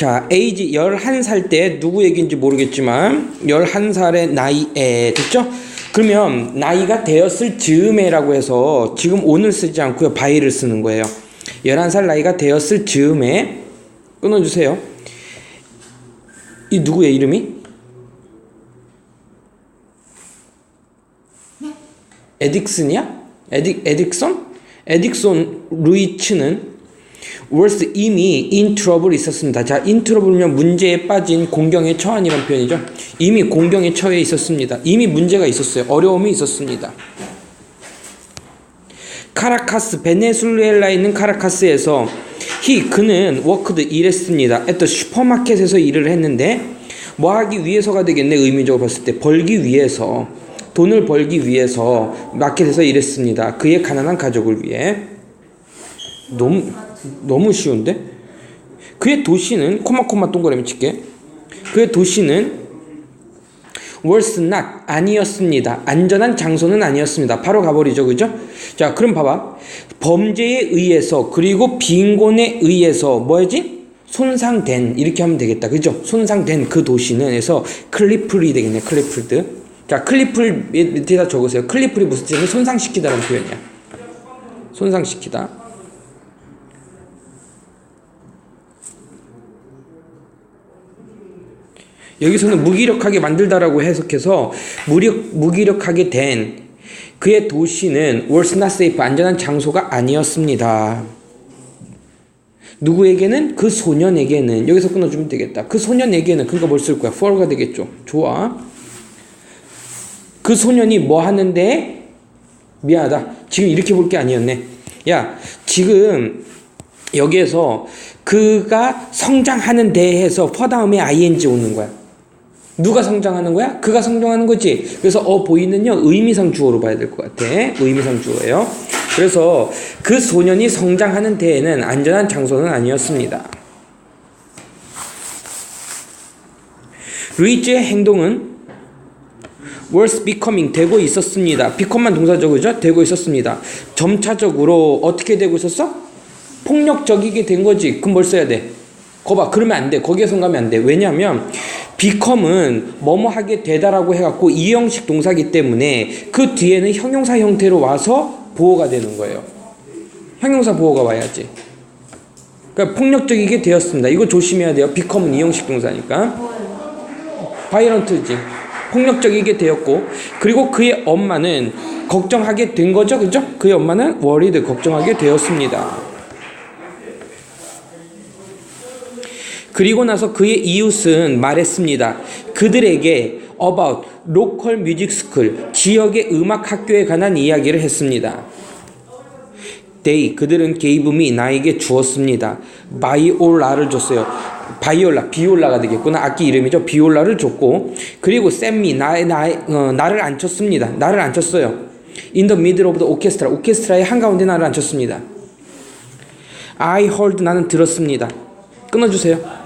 자, 에이지 11살 때 누구 얘기인지 모르겠지만 11살의 나이에 됐죠? 그러면 나이가 되었을 즈음에라고 해서 지금 온을 쓰지 않고요. 바이를 쓰는 거예요. 11살 나이가 되었을 즈음에 끊어 주세요. 이 누구의 이름이? 에딕슨이야? 에딕, 에딕선? 에딕손 루이츠는 월스 이미 인 트러블 있었습니다. 자, 인 트러블면 문제에 빠진 공경에 처한이란 표현이죠. 이미 공경에 처해 있었습니다. 이미 문제가 있었어요. 어려움이 있었습니다. 카라카스, 베네수엘라에 있는 카라카스에서 히 그는 워크드 일했습니다. at the 슈퍼마켓에서 일을 했는데 뭐 하기 위해서가 되겠네 의미적으로 봤을 때 벌기 위해서 돈을 벌기 위해서 마켓에서 일했습니다. 그의 가난한 가족을 위해 너무 너무 쉬운데 그의 도시는 코마코마 동그라미 칠게 그의 도시는 was not 아니었습니다. 안전한 장소는 아니었습니다. 바로 가버리죠, 그죠? 자, 그럼 봐봐. 범죄에 의해서 그리고 빈곤에 의해서 뭐지? 손상된 이렇게 하면 되겠다, 그죠? 손상된 그 도시는 해서 클리플이 되겠네, 클리플드. 자, 클리플 밑에다 적으세요. 클리플이 무슨 뜻이냐면 손상시키다라는 표현이야. 손상시키다. 여기서는 무기력하게 만들다라고 해석해서 무력, 무기력하게 된 그의 도시는 was not safe 안전한 장소가 아니었습니다. 누구에게는 그 소년에게는 여기서 끊어주면 되겠다. 그 소년에게는 그러니까 뭘 쓸 거야? for가 되겠죠. 좋아. 그 소년이 뭐 하는데 미안하다. 지금 이렇게 볼 게 아니었네. 야, 지금 여기에서 그가 성장하는 데에서 for 다음에 ing 오는 거야. 누가 성장하는 거야? 그가 성장하는 거지. 그래서 어 보이는요 의미상 주어로 봐야 될 것 같아. 의미상 주어예요. 그래서 그 소년이 성장하는 데에는 안전한 장소는 아니었습니다. 루이즈의 행동은 was becoming 되고 있었습니다. become만 동사죠, 그죠? 되고 있었습니다. 점차적으로 어떻게 되고 있었어? 폭력적이게 된 거지. 그럼 뭘 써야 돼? 거봐, 그러면 안 돼. 거기에 선 가면 안 돼. 왜냐하면 become은 뭐뭐 하게 되다라고 해갖고 이형식 동사기 때문에 그 뒤에는 형용사 형태로 와서 보호가 되는 거예요. 형용사 보호가 와야지. 그러니까 폭력적이게 되었습니다. 이거 조심해야 돼요. become은 이형식 동사니까. 바이런트지. 폭력적이게 되었고 그리고 그의 엄마는 걱정하게 된 거죠. 그죠? 그의 엄마는 worried 걱정하게 되었습니다. 그리고 나서 그의 이웃은 말했습니다. 그들에게 about local music school, 지역의 음악 학교에 관한 이야기를 했습니다. they, 그들은 me, 나에게 주었습니다. 바이올라를 줬어요. 바이올라, 비올라가 되겠구나. 악기 이름이죠. 비올라를 줬고, 그리고 send me, 나, 나, 어, 나를 앉혔습니다. 나를 앉혔어요. in the middle of the orchestra, 오케스트라의 한가운데 나를 앉혔습니다. I heard, 나는 들었습니다. 끊어주세요.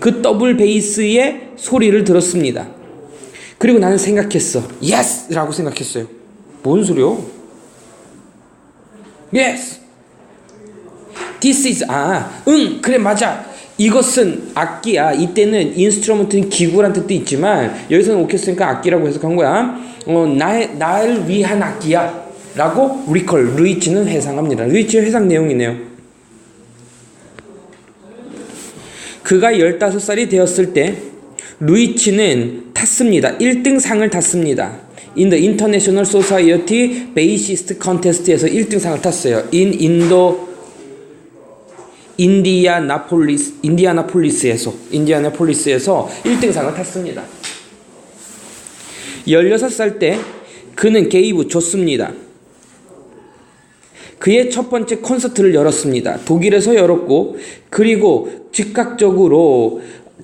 그 더블 베이스의 소리를 들었습니다. 그리고 나는 생각했어. Yes! 라고 생각했어요. 뭔 소리요? Yes! This is, 아, 응, 그래, 맞아. 이것은 악기야. 이때는 인스트루먼트는 기구란 뜻도 있지만, 여기서는 오케스트라니까 악기라고 해석한 거야. 어, 나의, 나를 위한 악기야. 라고 리컬, 루이치는 회상합니다. 루이치의 회상 내용이네요. 그가 15살이 되었을 때 루이치는 탔습니다. 1등 상을 탔습니다. In the International Society Bassist Contest에서 1등 상을 탔어요. In 인도 인디아나폴리스 인디아나폴리스에서 인디아나폴리스에서 1등 상을 탔습니다. 16살 때 그는 게이브 줬습니다. 그의 첫 번째 콘서트를 열었습니다. 독일에서 열었고 그리고 즉각적으로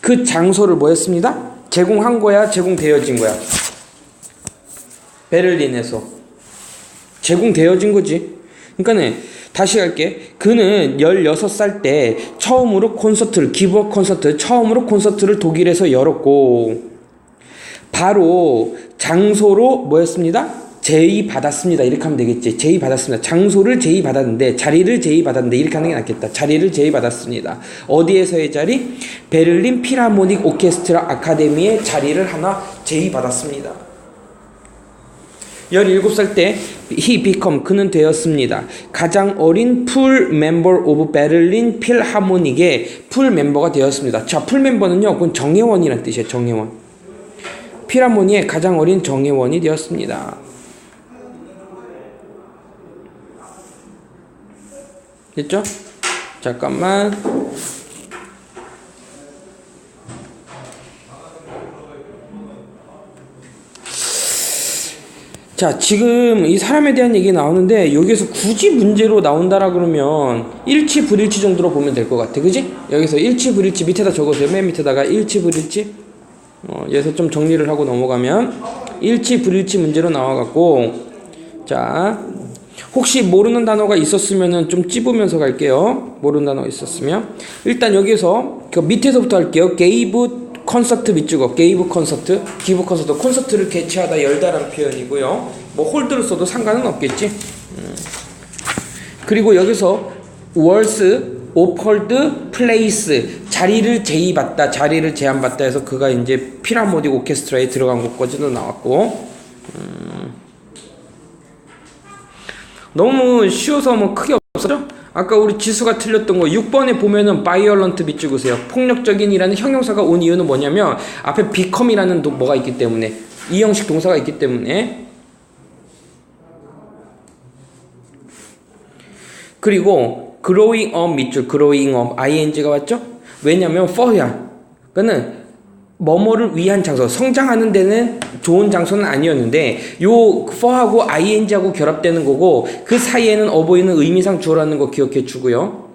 그 장소를 뭐였습니다? 제공한 거야, 제공되어진 거야. 베를린에서 제공되어진 거지. 그러니까는 다시 갈게. 그는 16살 때 처음으로 콘서트를 기부업 콘서트 처음으로 콘서트를 독일에서 열었고 바로 장소로 뭐였습니다? 제의 받았습니다. 이렇게 하면 되겠지. 제의 받았습니다. 장소를 제의 받았는데, 자리를 제의 받았는데, 이렇게 하는 게 낫겠다. 자리를 제의 받았습니다. 어디에서의 자리? 베를린 피라모닉 오케스트라 아카데미의 자리를 하나 제의 받았습니다. 17살 때 he become 그는 되었습니다. 가장 어린 풀 멤버 오브 베를린 필하모닉의 풀 멤버가 되었습니다. 자, 풀 멤버는요. 그건 정예원이라는 뜻이에요. 정예원. 필하모니의 가장 어린 정예원이 되었습니다. 됐죠? 잠깐만. 자, 지금 이 사람에 대한 얘기 나오는데 여기서 굳이 문제로 나온다라 그러면 일치 불일치 정도로 보면 될 것 같아. 그지? 여기서 일치 불일치 밑에다 적어주세요. 맨 밑에다가 일치 불일치. 어, 여기서 좀 정리를 하고 넘어가면 일치 불일치 문제로 나와 갖고 자, 혹시 모르는 단어가 있었으면은 좀 찝으면서 갈게요. 모르는 단어가 있었으면 일단 여기서 그 밑에서부터 할게요. gave 콘서트 밑주고 게이브 콘서트, 기브 콘서트, 콘서트를 개최하다 열다라는 표현이고요. 뭐 홀드를 써도 상관은 없겠지. 음. 그리고 여기서 월스, 오펄드, 플레이스 자리를 제의받다, 자리를 제안받다 해서 그가 이제 피라모딕 오케스트라에 들어간 것까지도 나왔고 음. 너무 쉬워서 뭐 크게 없었죠? 아까 우리 지수가 틀렸던 거 6번에 보면은 바이올런트 밑 찍으세요. 폭력적인이라는 형용사가 온 이유는 뭐냐면 앞에 비컴이라는 도, 뭐가 있기 때문에 이 형식 동사가 있기 때문에 그리고 growing up 밑줄 growing up ing가 왔죠? 왜냐면 for야. 그는 뭐뭐를 위한 장소, 성장하는 데는 좋은 장소는 아니었는데 요 for하고 ing하고 결합되는 거고 그 사이에는 어보이는 의미상 주어라는 거 기억해 주고요.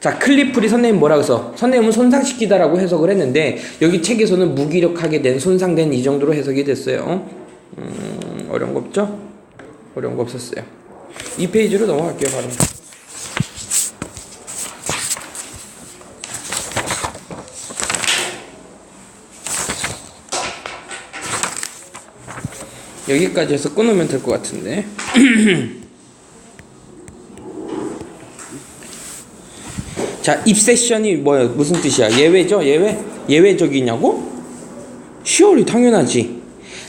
자, 클리프리 선생님 뭐라 그래서 선생님은 손상시키다라고 해석을 했는데 여기 책에서는 무기력하게 된 손상된 이 정도로 해석이 됐어요. 음, 어려운 거 없죠? 어려운 거 없었어요. 이 페이지로 넘어갈게요, 바로. 여기까지 해서 끊으면 될 것 같은데. 자, 입세션이 뭐야? 무슨 뜻이야? 예외죠? 예외? 예외적이냐고? 시월이 당연하지.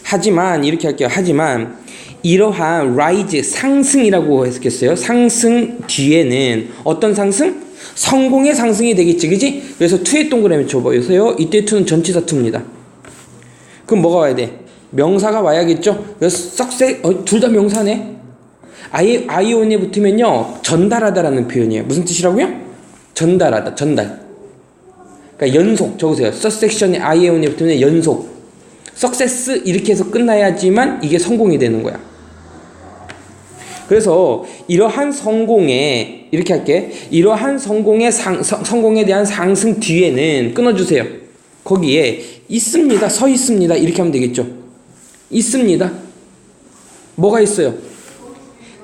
하지만 이렇게 할게요. 하지만 이러한 rise 상승이라고 해석했어요. 상승 뒤에는 어떤 상승? 성공의 상승이 되겠지, 그지? 그래서 투의 동그라미 줘보세요. 이때 투는 전치사 투입니다. 그럼 뭐가 와야 돼? 명사가 와야겠죠? 썩세, 어, 둘 다 명사네? 아이, 아이온에 붙으면요, 전달하다라는 표현이에요. 무슨 뜻이라고요? 전달하다, 전달. 그러니까 연속, 적으세요. 서섹션이 아이온에 붙으면 연속. 석세스 이렇게 해서 끝나야지만 이게 성공이 되는 거야. 그래서 이러한 성공에 이렇게 할게. 이러한 성공의 상, 성, 성공에 대한 상승 뒤에는 끊어주세요. 거기에 있습니다. 서 있습니다. 이렇게 하면 되겠죠. 있습니다. 뭐가 있어요?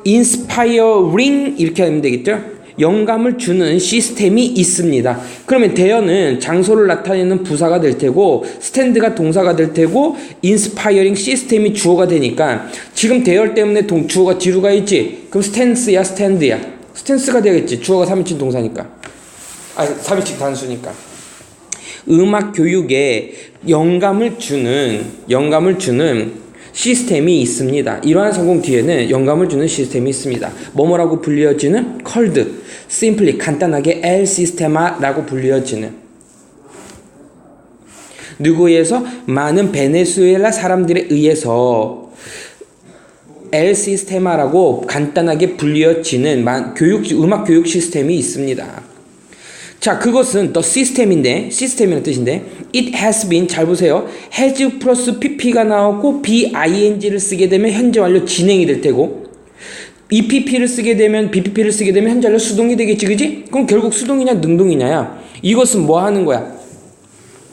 inspiring 이렇게 하면 되겠죠? 영감을 주는 시스템이 있습니다. 그러면 대여는 장소를 나타내는 부사가 될 테고 스탠드가 동사가 될 테고 inspiring 시스템이 주어가 되니까 지금 대여 때문에 동, 주어가 뒤로 가 있지. 그럼 스탠스야 스탠드야. 스탠스가 되겠지. 주어가 3인칭 동사니까. 아 3인칭 단수니까. 음악 교육에 영감을 주는 영감을 주는 시스템이 있습니다. 이러한 성공 뒤에는 영감을 주는 시스템이 있습니다. 뭐뭐라고 불리어지는 컬드, simply 간단하게 L 시스테마라고 불리어지는 누구에서 많은 베네수엘라 사람들에 의해서 L 시스테마라고 간단하게 불리어지는 교육 음악 교육 시스템이 있습니다. 자, 그것은 the system인데, 시스템이라는 뜻인데, it has been, 잘 보세요. has 플러스 pp가 나오고, bing를 쓰게 되면 현재 완료 진행이 될 테고, EPP를 쓰게 되면, BPP를 쓰게 되면 현재 완료 수동이 되겠지, 그지? 그럼 결국 수동이냐, 능동이냐야. 이것은 뭐 하는 거야?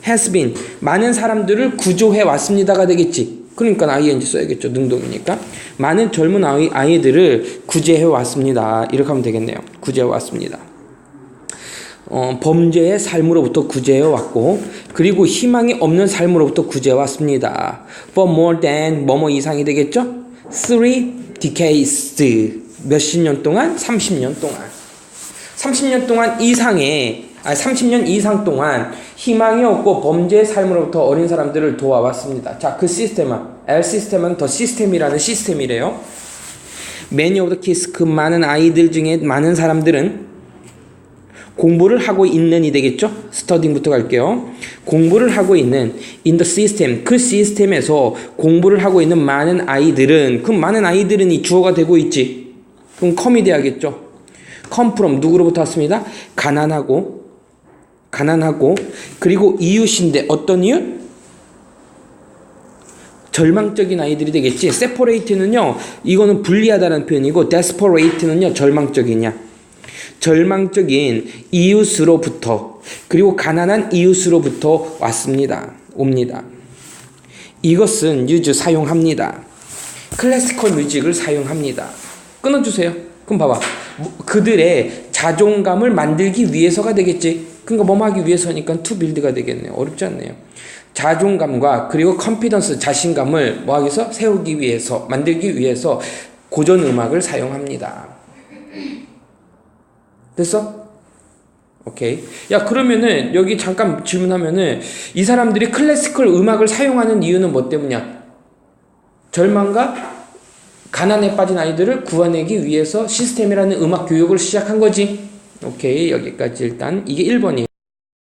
has been. 많은 사람들을 구조해 왔습니다가 되겠지. 그러니까 ing 써야겠죠. 능동이니까. 많은 젊은 아이, 아이들을 구제해 왔습니다. 이렇게 하면 되겠네요. 구제해 왔습니다. 어, 범죄의 삶으로부터 구제해 왔고 그리고 희망이 없는 삶으로부터 구제해 왔습니다. For more than 뭐뭐 이상이 되겠죠? three decades 몇십 년 동안 30년 동안 30년 동안 이상의 아니 30년 이상 동안 희망이 없고 범죄의 삶으로부터 어린 사람들을 도와왔습니다. 자, 그 시스템은 L 시스템은 더 시스템이라는 시스템이래요. Many of the kids 그 많은 아이들 중에 많은 사람들은 공부를 하고 있는 이 되겠죠? 스터딩부터 갈게요. 공부를 하고 있는 in the system 그 시스템에서 공부를 하고 있는 많은 아이들은 그 많은 아이들은 이 주어가 되고 있지. 그럼 컴이 돼야겠죠. come from 누구로부터 왔습니다. 가난하고 가난하고 그리고 이웃인데 어떤 이웃? 절망적인 아이들이 되겠지. separate는요. 이거는 불리하다는 표현이고 desperate는요. 절망적이냐. 절망적인 이웃으로부터 그리고 가난한 이웃으로부터 왔습니다. 옵니다. 이것은 유즈 사용합니다. 클래시컬 뮤직을 사용합니다. 끊어주세요. 그럼 봐봐. 뭐, 그들의 자존감을 만들기 위해서가 되겠지. 그러니까 뭐 하기 위해서니까 투 빌드가 되겠네요. 어렵지 않네요. 자존감과 그리고 컨피던스 자신감을 뭐 하기 위해서 세우기 위해서 만들기 위해서 고전 음악을 사용합니다. 됐어? 오케이. 야, 그러면은 여기 잠깐 질문하면은 이 사람들이 클래시컬 음악을 사용하는 이유는 뭐 때문이야? 절망과 가난에 빠진 아이들을 구해내기 위해서 시스템이라는 음악 교육을 시작한 거지. 오케이. 여기까지 일단 이게 1번이에요.